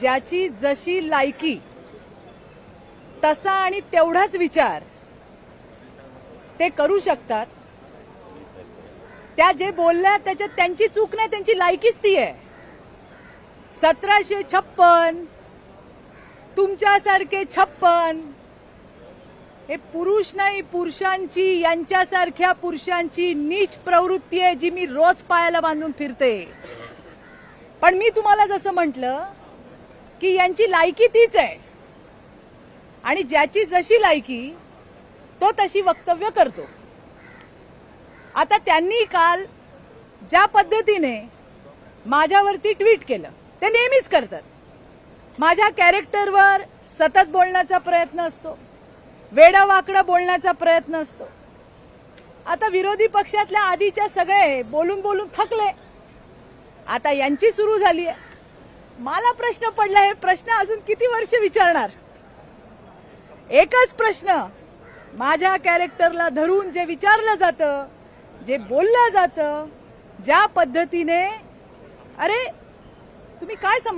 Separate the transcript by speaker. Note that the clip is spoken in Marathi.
Speaker 1: ज्याची जशी लायकी तसा आणि तेवढाच विचार ते करू शकतात. त्या जे बोलल्या त्याच्यात त्यांची चूक नाही त्यांची लायकीच ती आहे. सतराशे छप्पन तुमच्यासारखे छप्पन हे पुरुष नाही पुरुषांची यांच्यासारख्या पुरुषांची नीच प्रवृत्ती आहे जी मी रोज पायाला बांधून फिरते. पण मी तुम्हाला जसं म्हटलं की यांची लायकी तीच आहे. आणि ज्याची जशी लायकी तो तशी वक्तव्य करतो. आता त्यांनी काल ज्या पद्धतीने माझ्यावरती ट्विट केलं ते नेहमीच करतात. माझ्या कॅरेक्टरवर सतत बोलण्याचा प्रयत्न असतो. वेडावाकडं बोलण्याचा प्रयत्न असतो. आता विरोधी पक्षातल्या आधीच्या सगळे बोलून बोलून थकले. आता यांची सुरू झाली आहे मला प्रश्न पडला हे प्रश्न अजून किती वर्ष विचारणार? एकच प्रश्न माझ्या कॅरेक्टरला धरून जे विचारलं जातं जे बोललं जातं ज्या पद्धतीने अरे तुम्ही काय समज